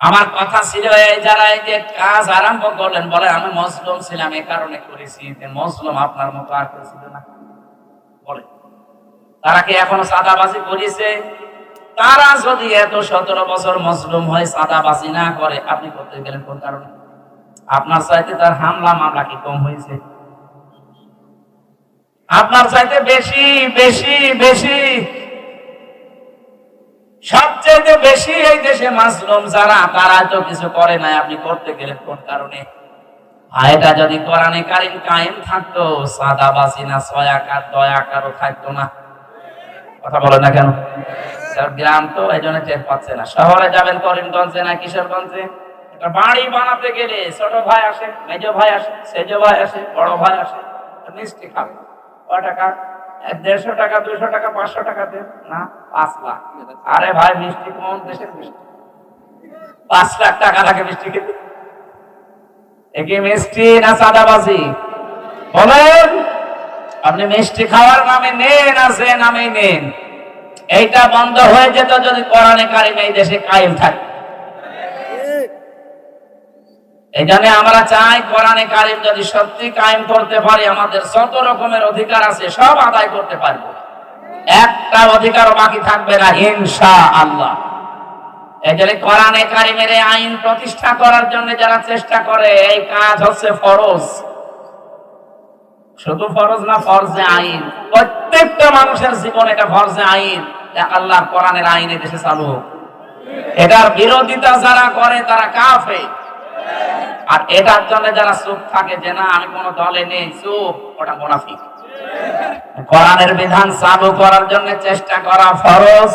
আমার কথা ছিল এই যারা এই যে কাজ আরম্ভ করলেন, বলে, আমি মজলুম ছিলাম এই কারণে করেছি মজলুম আপনার মতো আর করেছিল না। বলে, তারা কি এখনও সাদাবাজি করেছে? তারা যদি এত সতেরো বছর মজলুম হয়ে সাদাবাজি না করে, আপনি করতে গেলেন কোন কারণে? আপনার চাইতে তার হামলা মামলা কি কম হয়েছে? আপনার চাইতে বেশি বেশি বেশি সবচেয়ে বেশি এই দেশে মাসলুম যারা, তারা তো কিছু করে নাই। আপনি করতে গেলেন কোন কারণে? এটা যদি কোরআনে কারিম কায়েম থাকতো, সাদাবাজি না, সয়াকার, দয়াকারও থাকতো না। কথা বলে না কেন? গ্রাম তো এই জন্য টের পাচ্ছে না। শহরে যাবেন করিমগঞ্জে না কিশোরগঞ্জে? একটা বাড়ি বানাতে গেলে ছোট ভাই আসে, মেজ ভাই আসে, সেজ ভাই আসে, বড় ভাই আসে, মিষ্টি খাবে। কয় টাকা? দেড়শো টাকা, দুশো টাকা, পাঁচশো টাকা দেন। না, পাঁচ লাখ। আরে ভাই, মিষ্টি কোন দেশের মিষ্টি? পাঁচ লাখ টাকা মিষ্টি খেতে। একে মিষ্টি না সাদাবাজি বলেন, আপনি মিষ্টি খাওয়ার নামে নেন আর সে নামে নেন। এইটা বন্ধ হয়ে যেত যদি কোরআনে কারিম এই দেশে কায়েম থাকে। জন্য আমরা চাই কোরআনে কারিম যদি সত্যি কায়েম করতে পারি, আমাদের যত রকমের অধিকার আছে সব আদায় করতে পারব। একটা অধিকারও বাকি থাকবে না ইনশা আল্লাহ জন্য কোরআনে কারিমের আইন প্রতিষ্ঠা করার জন্য যারা চেষ্টা করে, এই কাজ হচ্ছে ফরজ। শুধু ফরজ না, ফরজে আইন। প্রত্যেকটা মানুষের জীবন এটা ফরজে আইন। আল্লাহ কোরআনের আইনে দেশে চালু এটার বিরোধিতা যারা করে, তারা কাফে আর এটার জন্য যারা চুপ থাকে যে না, আমি কোন দলে নেই, চুপ, ওটা মুনাফিক। কোরআনের বিধান চালু করার জন্য চেষ্টা করা ফরজ,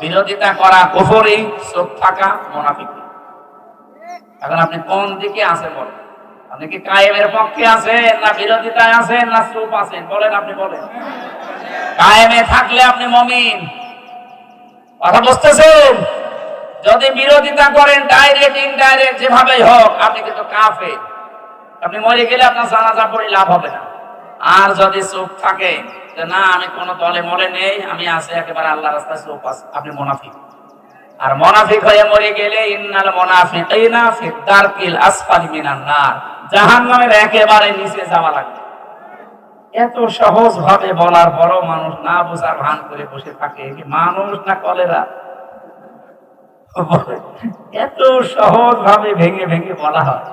বিরোধিতা করা কুফরি, চুপ থাকা মুনাফিক। এখন আপনি কোন দিকে আছেন বলেন? আপনি কি কায়েমের পক্ষে আছেন, না বিরোধিতায় আছেন, না চুপ আছেন? বলেন আপনি, বলেন। কায়েমে থাকলে আপনি মমিন। কথা বুঝতেছেন? যদি বিরোধিতা করেন ডাইরেক্ট ইনডাইরেক্ট যেভাবেই হোক, আপনি কিন্তু কাফে আপনি মরে গেলে আপনার জানাজা পড়ে লাভ হবে না। আর যদি চুপ থাকে, যে না, আমি কোন দলে মরে নেই, আমি আছি একেবারে আল্লাহ রাস্তায় চুপ আছি, আপনি মোনাফিক। আর মোনাফিক হয়ে মরে গেলে, ইন্নাল মোনাফিকিনা দারকিল আসফালি মিনান নার। জাহান্নামের একেবারে নিচে যাওয়া লাগবে। এত সহজ ভাবে বলার পরও মানুষ না বোঝার ভান করে বসে থাকে। মানুষ না কলেরা? এত সহজ ভাবে ভেঙে ভেঙে বলা হয়।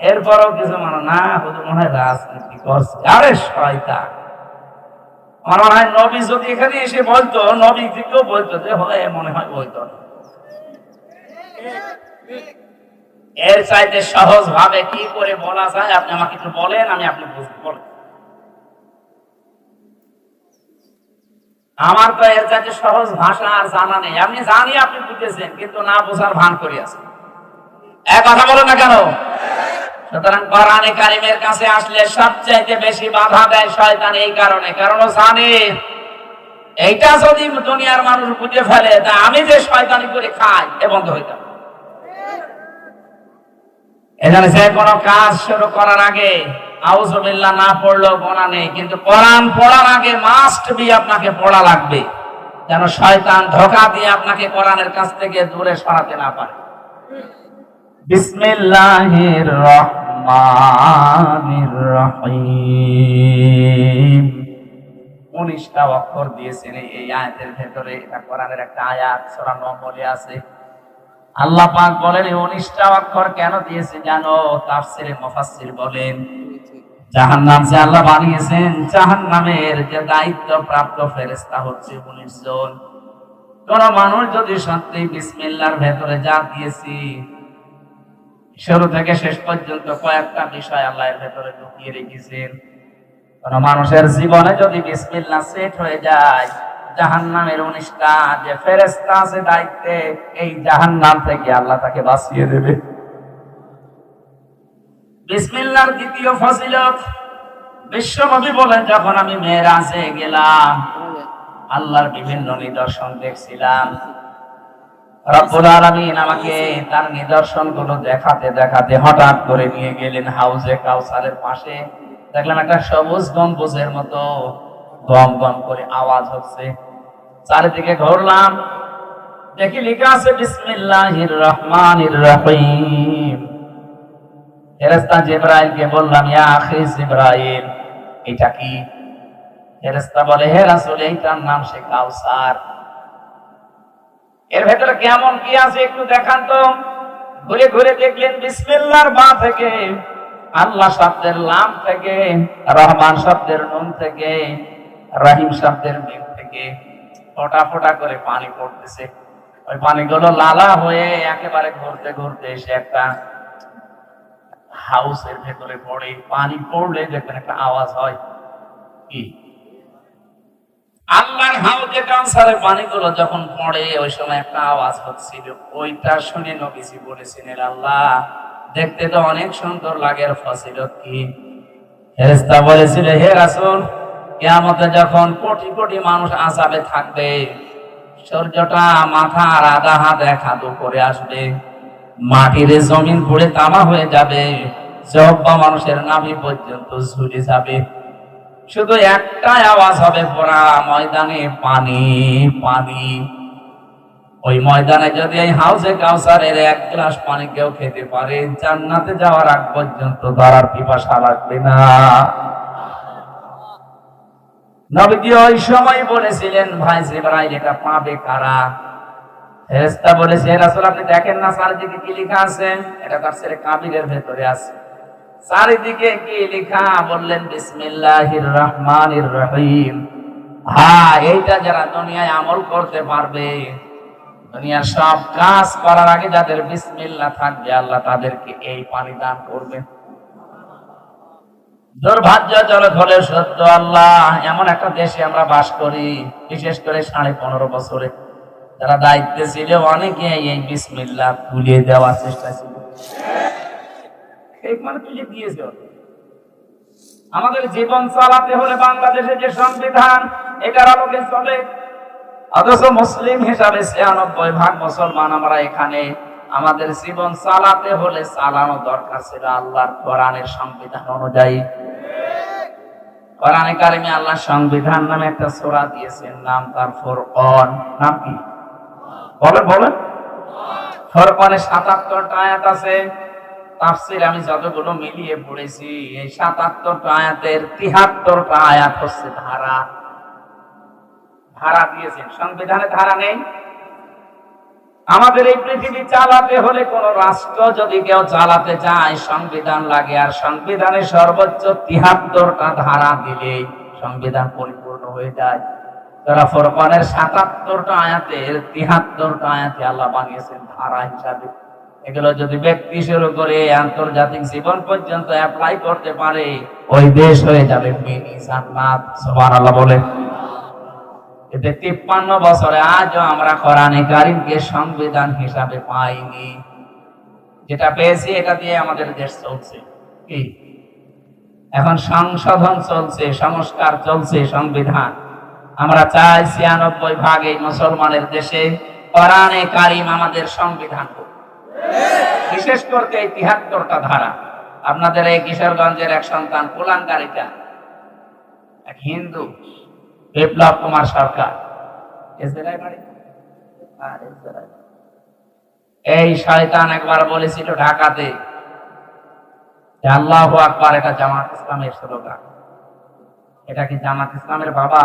এরপরও কিছু মানুষ না হুজুর মনে হয় রাজনীতি করছে। আরে শয়তান। আমার মনে হয় নবী যদি এখানে এসে বলতো, নবী থেকেও বলতো যে, হয়, মনে হয় বলতো এর চাইতে সহজ ভাবে কি করে বলা যায়, আপনি আমাকে একটু বলেন, আমি আপনি বলেন আমার তো এর চাইতে সহজ ভাষা আর জানা নেই। আপনি জানি আপনি বুঝতেছেন কিন্তু না বোঝার ভান করি আছে। এক কথা বলো না কেন? সুতরাং কোরআনে কারিমের কাছে আসলে বেশি বাধা দেয় শয়তান এই কারণে। কারণ জানে, এইটা যদি দুনিয়ার মানুষ বুঝে ফেলে, তা আমি যে শয়তানি করে খাই, এ বন্ধ হইতাম এখানে যে কোনো কাজ শুরু করার আগে আউজুবিল্লাহ না পড়লেও গোনা নেই, কিন্তু কোরআন পড়ার আগে মাস্ট বি আপনাকে পড়া লাগবে, যেন শয়তান ধোকা দিয়ে আপনাকে কোরআনের কাছ থেকে দূরে সরাতে না পারে। বিসমিল্লাহির রহমানির রহিম। উনিশটা অক্ষর দিয়েছেন এই- এই আয়াতের ভেতরে, এটা কোরআনের একটা আয়াত, সূরা নম্বরে আছে। আল্লাহ পাক বলেন, এই উনিশটা অক্ষর কেন দিয়েছে জানো? তাফসিরে মুফাসসির বলেন জাহান্নাম যে আল্লাহ বানিয়েছেন, জাহান্নামের যে দায়িত্ব প্রাপ্ত ফেরেশতা হচ্ছে উনিশ জন। কোন মানুষ যদি সত্যি বিসমিল্লাহর ভেতরে যা দিয়েছি, শুরু থেকে শেষ পর্যন্ত কয়েকটা বিষয় আল্লাহ এর ভেতরে ঢুকিয়ে রেখেছেন। কোন মানুষের জীবনে যদি বিসমিল্লা সেট হয়ে যায়, জাহান্নামের উনিশটা যে ফেরেস্তা আছে দায়িত্বে, এই জাহান্নাম থেকে আল্লাহ তাকে বাঁচিয়ে দেবে। বিসমিল্লাহর দ্বিতীয় ফজিলত। বিশ্বনবী বলেন, যখন আমি মেয়েরাজে গেলাম, আল্লাহর বিভিন্ন নিদর্শন দেখছিলাম। আমাকে তার দেখাতে দেখাতে হঠাৎ করে নিয়ে গেলেন হাউজে কাউসারের পাশে। দেখলাম একটা সবুজ গম্বুজের মতো গম গম করে আওয়াজ হচ্ছে। চারিদিকে ঘুরলাম। দেখি লেখা আছে, বিসমিল্লাহির রহমানির রহিম। ফেরেশতা জিবরাইলকে বললাম, ইয়া আখি জিবরাইল। এটা কি? ফেরেশতা বলে, হে রাসূল, এইটার নাম সে কাউসার। এর ভেতরে কেমন কি আছে একটু দেখান তো। ঘুরে ঘুরে দেখলেন বিসমিল্লাহর বা থেকে, আল্লাহ শব্দের লাম থেকে, রহমান শব্দের নুন থেকে, রহিম শব্দের মিম থেকে, ফোটা ফোটা করে পানি পড়তেছে। ওই পানিগুলো লালা হয়ে একেবারে ঘুরতে ঘুরতে এসে একটা হাউসের ভেতরে পড়ে, পানি পড়লে দেখবেন একটা আওয়াজ হয়। কি? আল্লাহর হাউজে কাউসারের পানিগুলো যখন পড়ে, ওই সময় একটা আওয়াজ হচ্ছিল। ওইটা শুনে নবীজি বলেছিলেন, আল্লাহ, দেখতে তো অনেক সুন্দর লাগে এর ফজিলত কি? ফেরেশতা বলেছিল, হে রাসূল, কিয়ামতে যখন কোটি কোটি মানুষ আযাবে থাকবে, সূর্যটা মাথা আর আধা হাত এক হাত উপরে আসবে। মাটির জমিন পড়ে তামা হয়ে যাবে। জব্বা মানুষের নাভি পর্যন্ত ঝুলে যাবে। শুধু একটাই আওয়াজ হবে পুরা ময়দানে পানি পানি। ওই ময়দানে যদি এই হাউসে কাউসারের এক গ্লাস পানি কেউ খেতে পারে, জান্নাতে যাওয়ার আগ পর্যন্ত ধরার পিপাসা লাগবে না। নবীজি ওই সময় বলেছিলেন, ভাই জিবরাইল, এটা পাবে কারা? বলেছে আপনি দেখেন না চারিদিকে কি লেখা আছে? এটা ভেতরে আছে। চারিদিকে কি লেখা? বললেন, বিসমিল্লাহির রহমানির রহিম। হ্যাঁ এইটা যারা দুনিয়ায় আমল করতে পারবে, দুনিয়ার সব কাজ করার আগে যাদের বিসমিল্লাহ থাকবে, আল্লাহ তাদেরকে এই পানি দান করবে। দুর্ভাগ্যজনক হলে সত্য আল্লাহ, এমন একটা দেশে আমরা বাস করি, বিশেষ করে সাড়ে পনেরো বছরে। যারা দায়িত্বে ছিল, অনেকে এই বিসমিল্লাহ তুলে দেওয়ার চেষ্টা ছিল। মানে তুলে আমাদের জীবন চালাতে হলে বাংলাদেশে যে সংবিধান, এটার আলোকে চলে। অথচ মুসলিম হিসাবে ছিয়ানব্বই ভাগ মুসলমান আমরা এখানে। আমাদের জীবন চালাতে হলে চালানো দরকার ছিল আল্লাহর কোরআনের সংবিধান অনুযায়ী। কোরআনে কারিমে আল্লাহ সংবিধান নামে একটা সোরা দিয়েছেন নাম তার ফুরকান। নাম কি? বলেন বলেন। ফুরকানে 77টা আয়াত আছে। তাফসীর আমি যতগুলো মিলিয়ে পড়েছি, এই 77টা আয়াতের 73টা আয়াত হচ্ছে ধারা। ধারা দিয়েছেন। সংবিধানে ধারা নেই। আমাদের এই পৃথিবী চালাতে হলে কোন রাষ্ট্র যদি কেউ চালাতে চায়, সংবিধান লাগে। আর সংবিধানে সর্বোচ্চ তিহাত্তরটা ধারা দিলে সংবিধান পরিপূর্ণ হয়ে যায়। তারা ফরকানের সাতাত্তরটা আয়াতের তিহাত্তরটা আয়াতে আল্লাহ বানিয়েছেন ধারা হিসাবে। এগুলো যদি ব্যক্তি শুরু করে আন্তর্জাতিক জীবন পর্যন্ত অ্যাপ্লাই করতে পারে, ওই দেশ হয়ে যাবে মিনি জান্নাত সুবহানাল্লাহ বলে। এতে তিপ্পান্ন বছরে আজও আমরা কোরআনে কারিমকে সংবিধান হিসাবে পাইনি। যেটা পেয়েছি এটা দিয়ে আমাদের দেশ চলছে। কি? এখন সংশোধন চলছে, সংস্কার চলছে, সংবিধান। আমরা চাই ছিয়ানব্বই ভাগ এই মুসলমানের দেশে কোরআনে কারিম আমাদের সংবিধান বিশেষ করতে এই তিহাত্তরটা ধারা। আপনাদের এই কিশোরগঞ্জের এক সন্তান কুলাঙ্গারিকা এক হিন্দু, বিপ্লব কুমার সরকার। এই শয়তান একবার বলেছিল ঢাকাতে আল্লাহ আকবার, এটা জামাত ইসলামের স্লোগান। এটা কি জামাত ইসলামের বাবা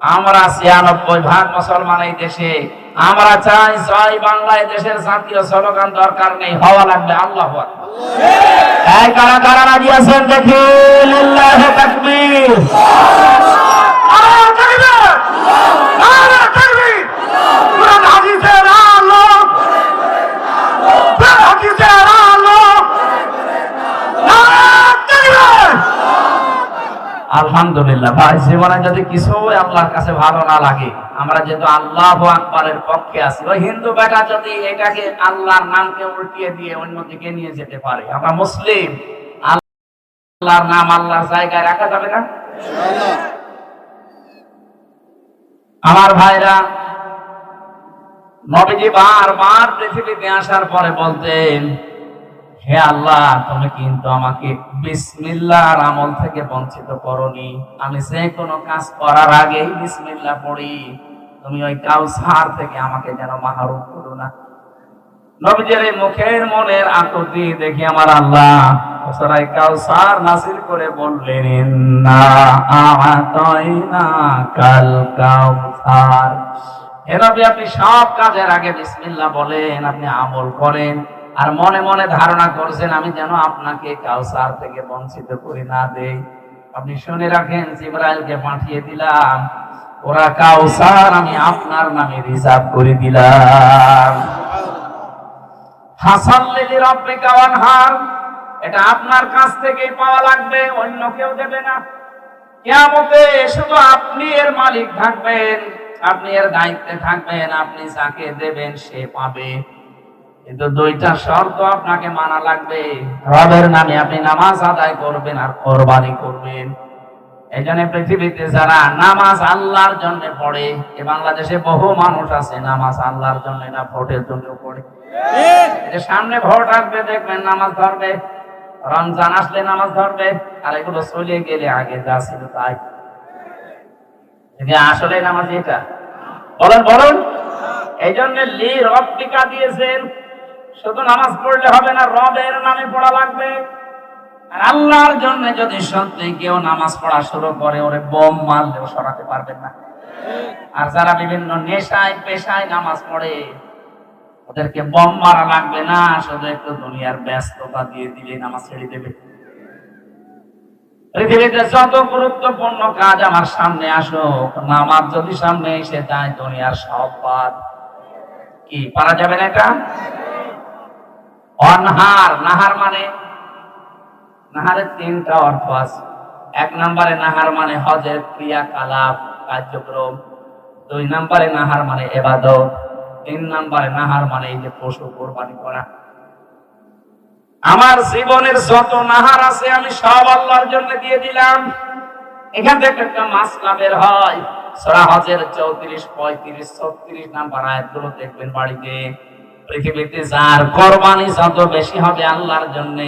আমরা ছিয়ানব্বই ভাগ মুসলমান এই দেশে। আমরা চাই ছয় বাংলায় দেশের জাতীয় স্লোগান দরকার নেই, হওয়া লাগবে আল্লাহ কারা কারা রাজি আছেন দেখি তাকবীর আল্লাহ তাকবীর! নারে তাকবীর! কোরআন হাদিসের আলো! কোরআন হাদিসের আলো! নারে তাকবীর! আলহামদুলিল্লাহ। ভাই, জীবনে যদি কিছু আল্লাহর কাছে ভালো না লাগে, আমরা যেহেতু আল্লাহ আকবরের পক্ষে আছি, ওই হিন্দু বেটা যদি এটাকে আল্লাহর নামকে উল্টিয়ে দিয়ে অন্যদিকে নিয়ে যেতে পারে, আমরা মুসলিম, আল্লাহর নাম আল্লাহর জায়গায় রাখা যাবে না? আমার ভাইরা, নবীজি বারবার পৃথিবীতে আসার পরে বলতেন হে আল্লাহ তুমি কিন্তু আমাকে বিসমিল্লাহর আমল থেকে বঞ্চিত করনি। আমি যে কোনো কাজ করার আগেই বিসমিল্লাহ পড়ি। তুমি ওই কাউসার থেকে আমাকে যেন মাহরুম করো না। নবীজের এই মুখের মনের আকুতি দেখি আমার আল্লাহ সরাই কাউসার নাসির করে বললেন না আতাইনা কাল কাউসার। হে নবী, আপনি সব কাজের আগে বিসমিল্লাহ বলেন, আপনি আমল করেন। আর মনে মনে ধারণা করছেন, আমি যেন আপনাকে কাউসার থেকে বঞ্চিত করে না দেই। আপনি শুনে রাখেন, জিব্রাইলকে পাঠিয়ে দিলাম। ওরা কাউসার, আমি আপনার নামে রিজার্ভ করে দিলাম। হাসান লিলি রব্বিকা ওয়ানহার এটা আপনার কাছ থেকেই পাওয়া লাগবে, অন্য কেউ দেবে না। কিয়ামতে শুধু আপনি এর মালিক থাকবেন, আপনি এর দায়িত্বে থাকবেন, আপনি যাকে দেবেন সে পাবে। কিন্তু দুইটা শর্ত আপনাকে মানা লাগবে। রবের নামে আপনি নামাজ আদায় করবেন আর কোরবানি করবেন। এই জন্য পৃথিবীতে যারা নামাজ আল্লাহর জন্য পড়ে এ বাংলাদেশে বহু মানুষ আছে নামাজ আল্লাহর জন্য না ভোটের জন্য পড়ে। সামনে ভোট আসবে দেখবেন নামাজ ধরবে। রমজান আসলে নামাজ ধরবে আর এগুলো চলে গেলে আগে যা ছিল তাই। আসলে নামাজ এটা। বলেন বলুন। এই জন্য লি রব টিকা দিয়েছেন। শুধু নামাজ পড়লে হবে না, রবের নামে পড়া লাগবে। আর আল্লাহর জন্য যদি সত্যি কেউ নামাজ পড়া শুরু করে, ওরে বোম মারলেও সরাতে পারবেন না। আর যারা বিভিন্ন নেশায়, পেশায় নামাজ পড়ে, ওদেরকে বম মারা লাগবে না, শুধু একটু দুনিয়ার ব্যস্ততা দিয়ে দিলে নামাজ ছেড়ে দেবে। পৃথিবীতে যত গুরুত্বপূর্ণ কাজ আমার সামনে আসুক, নামাজ যদি সামনে এসে যায়, দুনিয়ার সব বাদ। কি, পারা যাবে না এটা? অনহার, নাহার মানে? নাহারের তিনটা অর্থ আছে। এক নম্বরে নাহার মানে হজের ক্রিয়াকলাপ, কার্যক্রম। দুই নম্বরে নাহার মানে এবাদত। তিন নম্বরে নাহার মানে এই যে পশু কোরবানি করা। আমার জীবনের যত নাহার আছে আমি সব আল্লাহর জন্য দিয়ে দিলাম। এখান থেকে একটা মাসলা বের হয়। সরা হজের চৌত্রিশ, পঁয়ত্রিশ, ছত্রিশ নাম্বার আয়াতগুলো দেখবেন বাড়িতে। পৃথিবীতে যার কোরবানি যত বেশি হবে আল্লাহর জন্য,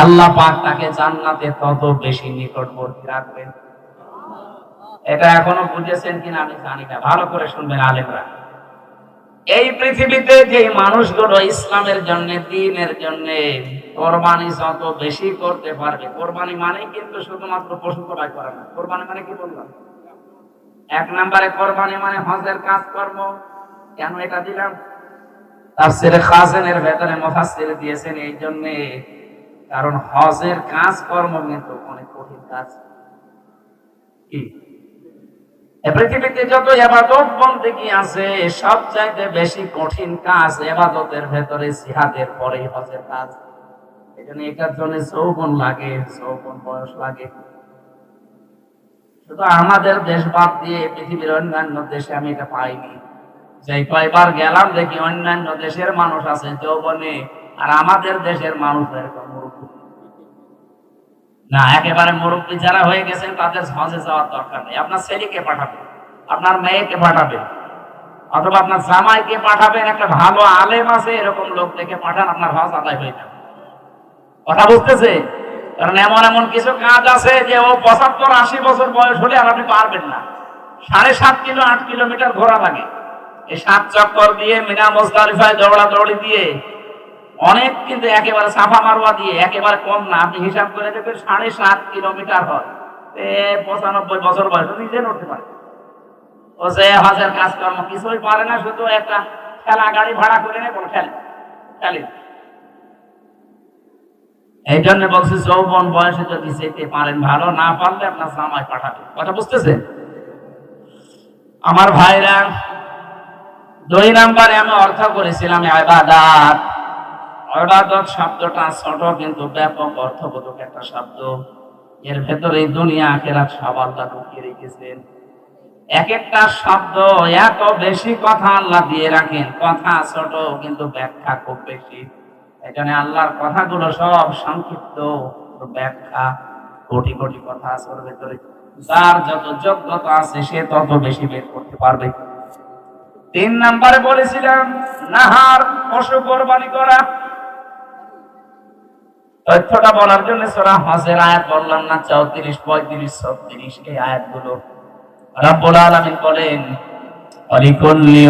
আল্লাহ পাক তাকে জান্নাতে তত বেশি নিকটবর্তী রাখবেন। এটা এখনও বুঝেছেন কিনা আমি জানি না। ভালো করে শুনবেন আলেমরা। এই পৃথিবীতে যে মানুষগুলো ইসলামের জন্য, দিনের জন্য কোরবানি যত বেশি করতে পারবে, কোরবানি মানে কিন্তু শুধুমাত্র পশু জবাই করা না। কোরবানি মানে কি বললাম? এক নম্বরে কোরবানি মানে হজের কাজ কর্ম কেন এটা দিলাম? তাফসিরে ভেতরে মুফাসসির দিয়েছেন এই জন্য। কারণ হজের কাজ কর্ম কিন্তু অনেক কঠিন কাজ। পৃথিবীতে যত এবাদত বন্দেগী আছে, সব চাইতে বেশি কঠিন কাজ এবাদতের ভেতরে পরেই হজের কাজ। এই জন্য এটার জন্য যৌবন লাগে, যৌবন বয়স লাগে। শুধু আমাদের দেশ বাদ দিয়ে পৃথিবীর অন্যান্য দেশে আমি এটা পাইনি। যে কয়বার গেলাম দেখি অন্যান্য দেশের মানুষ আছে যৌবনে আর আমাদের দেশের মানুষ না, একেবারে মুরব্বী যারা হয়ে গেছেন তাদের হজে যাওয়ার দরকার নেই। আপনার ছেলেকে পাঠাবেন, আপনার মেয়েকে পাঠাবেন, অথবা আপনার জামাইকে পাঠাবেন, একটা ভালো আলেম আছে, এরকম লোক দেখে পাঠান, আপনার হজ আদায় হয়ে যাবে। কথা বুঝতেছে? কারণ এমন এমন কিছু কাজ আছে যে ও পঁচাত্তর আশি বছর বয়স হলে আর আপনি পারবেন না। সাড়ে সাত কিলো, আট কিলোমিটার ঘোরা লাগে। সাত চক্কর দিয়ে মিনা দিয়ে, অনেক কিন্তু একেবারে সাফা মারোয়া দিয়ে, একেবারে কম না, আপনি হিসাব করে দেখবেন সাড়ে সাত কিলোমিটার হয়। পঁচানব্বই বছর বয়স নিজে পারে। ও যে হজের কাজকর্ম, কিছুই পারে না, শুধু একটা খেলা গাড়ি ভাড়া করে নেই বল খেলে খেলে এই জন্য বলছি, যৌবন বয়সে যদি যেতে পারেন ভালো, না পারলে আপনার জামাই পাঠাবে। কথা বুঝতেছেন? আমার ভাইরা দুই নাম্বারে, আমি অর্থ করেছিলাম আবাদাত। শব্দটা ছোট, কিন্তু ব্যাপক অর্থবোধক একটা শব্দ। এর ভেতরে দুনিয়া আখেরাত সব আল্লাহ ঢুকিয়ে রেখেছেন। এক একটা শব্দ এত বেশি কথা আল্লাহ দিয়ে রাখেন, কথা ছোট, কিন্তু ব্যাখ্যা খুব বেশি। এখানে আল্লাহর কথাগুলো সব সংক্ষিপ্ত ব্যাখ্যা কোটি কোটি কথা আছে ওর ভেতরে। যার যত যোগ্যতা আছে, সে তত বেশি বের করতে পারবে। তিন নাম্বারে বলেছিলাম, নাহার পশু কোরবানি করা। তথ্যটা বলার জন্য সোরা হজের আয়াত বললাম না, চৌত্রিশ, পঁয়ত্রিশ, ছত্রিশ, এই আয়াতগুলো। রাব্বুল আলামিন বলেন, অলিকুল্লি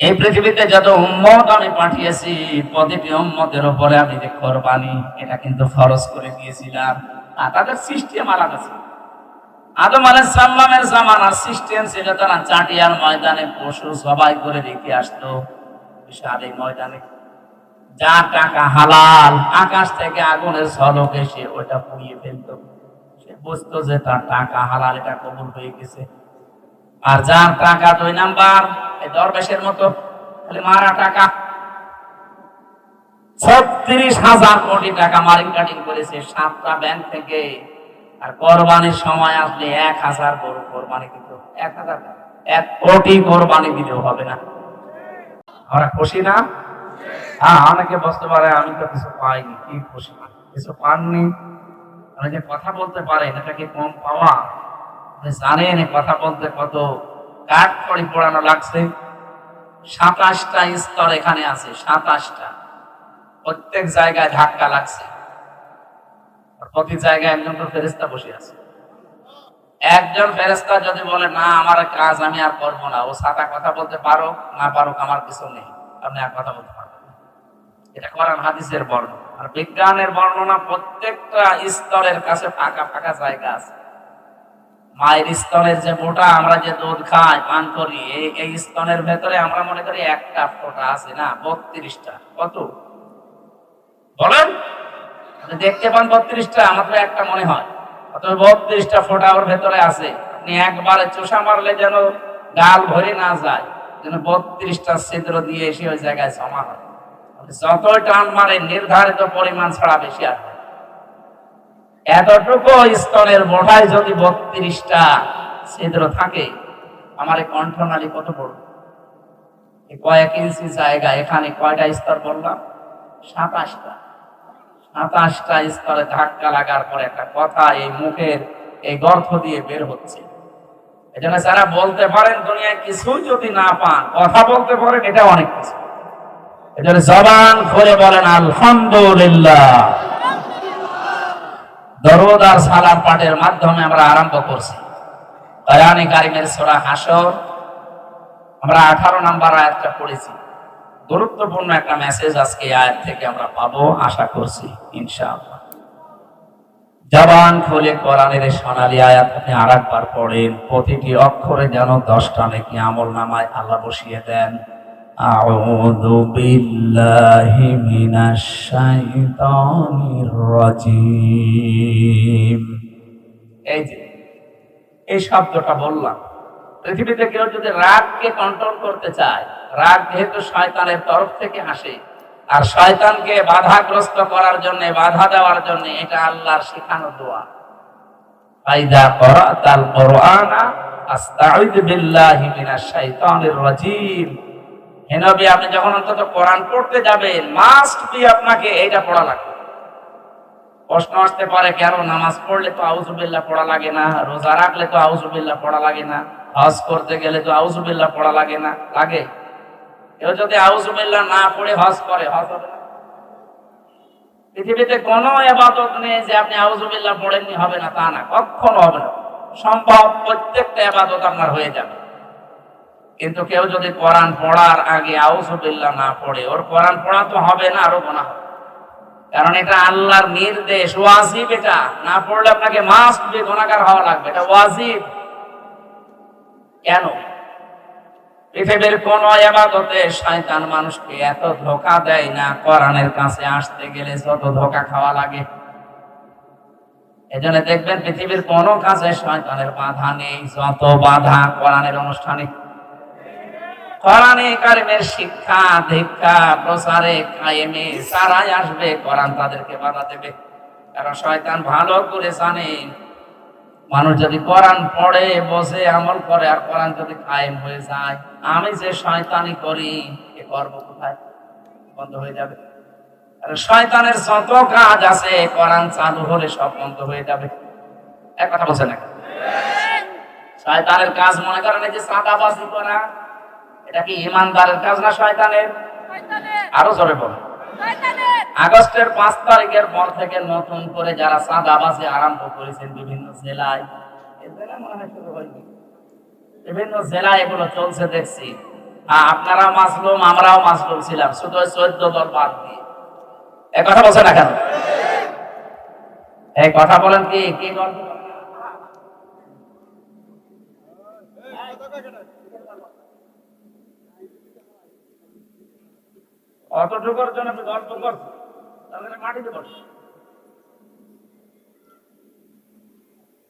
এই পৃথিবীতে যত উম্মত আমি পাঠিয়েছি, প্রতিটি উম্মতের আমি যে কোরবানি, এটা কিন্তু ফরজ করে দিয়েছিলাম। আর তাদের সিস্টেম আলাদা ছিল। আদম আলাইহিস সালামের জামানার সিস্টেম ছিল তারা চাটিয়ার ময়দানে পশু সবাই করে রেখে আসতো। বিশাল এই ময়দানে। যা টাকা হালাল, আকাশ থেকে আগুনের ঝলক এসে ওটা পুড়িয়ে ফেলতো। সে বুঝতো যে তার টাকা হালাল, এটা কবুল হয়ে গেছে। আর যার টাকা দুই নাম্বার, এই দরবেশের মতো, খালি মারা টাকা। ছত্রিশ হাজার কোটি টাকা মারিং কাটিং করেছে সাতটা ব্যাংক থেকে। আর কোরবানির সময় আসলে এক হাজার গরু কোরবানি দিত এক হাজার এক কোটি কোরবানি দিতেও হবে না। আমরা খুশি না? হ্যাঁ অনেকে বুঝতে পারে, আমি তো কিছু পাইনি, কি খুশি না? কিছু পাননি? অনেকে কথা বলতে পারেন এটা কি কম পাওয়া? আপনি জানেন কথা বলতে কত কাঠ খড়ি পোড়ানো লাগছে? সাতাশটা স্তর এখানে আছে, সাতাশটা। প্রত্যেক জায়গায় ধাক্কা লাগছে। প্রতি জায়গায় একজন করে ফেরেস্তা বসে আছে। একজন ফেরেস্তা যদি বলে, না, আমার কাজ আমি আর করব না, ও সাদা কথা বলতে পারো না পারো আমার কিছু নেই, আপনি আর কথা বলতে পারবেন এটা কোরআন, হাদিসের বর্ণনা। আর বিজ্ঞানের বর্ণনা প্রত্যেকটা স্তরের কাছে ফাঁকা ফাঁকা জায়গা আছে। মায়ের স্তনের যে মোটা আমরা যে দুধ খাই, পান করি এই- এই স্তনের ভেতরে আমরা মনে করি একটা ফোঁটা আছে না, বত্রিশটা। কত? বলেন। দেখতে পান বত্রিশটা আমার একটা মনে হয়। অথবা বত্রিশটা ফোঁটা ওর ভেতরে আছে। আপনি একবারে চোষা মারলে যেন গাল ভরে না যায়, যেন বত্রিশটা ছিদ্র দিয়ে এসে ওই জায়গায় জমা হয়। যতই টান মারে নির্ধারিত পরিমাণ ছাড়া বেশি আসবে এতটুকু স্তনের বোঠায় যদি বত্রিশটা ছিদ্র থাকে, আমার এই কণ্ঠনালী কত বড়? কয়েক ইঞ্চি জায়গা, এখানে কয়টা স্তর বললাম? সাতাশটা। সাতাশটা স্তরে ধাক্কা লাগার পরে একটা কথা এই মুখের এই গর্ভ দিয়ে বের হচ্ছে। এজন্য যারা বলতে পারেন দুনিয়ায় কিছু যদি না পান, কথা বলতে পারেন এটা অনেক কিছু। এজন্য জবান খুলে বলেন, আলহামদুলিল্লাহ। দরদ আর সালাম পাঠের মাধ্যমে আমরা আরম্ভ করছি। বয়ানে কারিমের সোরা হাসর আমরা আঠারো নাম্বার আয়াতটা পড়েছি। গুরুত্বপূর্ণ একটা মেসেজ আজকে এই আয়াত থেকে আমরা পাবো আশা করছি ইনশাআল্লাহ জবান খুলে কোরআনের এই সোনালী আয়াত আপনি আর একবার পড়েন প্রতিটি অক্ষরে যেন দশটা নাকি আমল নামায় আল্লাহ বসিয়ে দেন أعوذ بالله من الشيطان الرجيم এই যে এই শব্দটা বললাম পৃথিবীতে কেউ যদি রাগকে কন্ট্রোল করতে চায়, রাগ যেহেতু শয়তানের তরফ থেকে আসে, আর শয়তানকে বাধাগ্রস্ত করার জন্য, বাধা দেওয়ার জন্য এটা আল্লাহর শেখানো দোয়া। আপনি যখন অন্তত কোরআন যাবেন মাস্ট আপনাকে এইটা পড়া প্রশ্ন পারে, কেন নামাজ পড়লে তো পড়া লাগে না? রোজা রাখলে তো আউজুবিল্লাহ পড়া লাগে না? হজ করতে গেলে তো আউজুবিল্লাহ পড়া লাগে না, লাগে। কেউ যদি আউজুবিল্লাহ না পড়ে হজ করে, হজ হবে পৃথিবীতে কোনো এবাদত নেই যে আপনি আউজুবিল্লাহ পড়েননি, হবে না, তা না, কখনো হবে না। সম্ভব, প্রত্যেকটা এবাদত আপনার হয়ে যাবে। কিন্তু কেউ যদি কোরআন পড়ার আগে আউজুবিল্লাহ না পড়ে, ওর কোরআন পড়া তো হবে না, আরও গোনা হবে। কারণ এটা আল্লাহর নির্দেশ, ওয়াজিব এটা। না পড়লে আপনাকে মাস্ট বি গুণাগার হওয়া লাগবে, এটা ওয়াজিব। কেন? পৃথিবীর কোন এবাদতে শয়তান মানুষকে এত ধোকা দেয় না, কোরআনের কাছে আসতে গেলে যত ধোকা খাওয়া লাগে। এজন্য দেখবেন পৃথিবীর কোন কাজে শয়তানের বাধা নেই, যত বাধা কোরআনের অনুষ্ঠানে। কোরআনে কারিমের শিক্ষা, দীক্ষা প্রসারে কায়েমে সারাই আসবে, কোরআন তাদেরকে বাধা দেবে। কারণ শয়তান ভালো করে জানে মানুষ যদি কোরআন পড়ে বসে আমল করে আর কোরআন যদি কায়েম হয়ে যায় আমি যে শয়তানি করি এ করব কোথায়? বন্ধ হয়ে যাবে। আর শয়তানের যত কাজ আছে কোরআন চালু হলে সব বন্ধ হয়ে যাবে। এক কথা বলছে না শয়তানের কাজ মনে করেন যে সাদাবাজি করা এটা কি ইমানদারের কাজ না শয়তানের? আরও জোরে বল। আগস্টের পাঁচ তারিখের পর থেকে নতুন করে যারা চাঁদাবাজি আরম্ভ করেছেন বিভিন্ন জেলায় বিভিন্ন জেলায় এগুলো চলছে দেখছি। আপনারা মাসলুম, আমরাও মাসলুম ছিলাম, শুধু চোদ্দ দল বাদ দিয়ে। এ কথা বলছে না কেন? এই কথা বলেন কি কি অতটুকুর জন্য গল্প করছেন তাহলে মাটিতে বসে।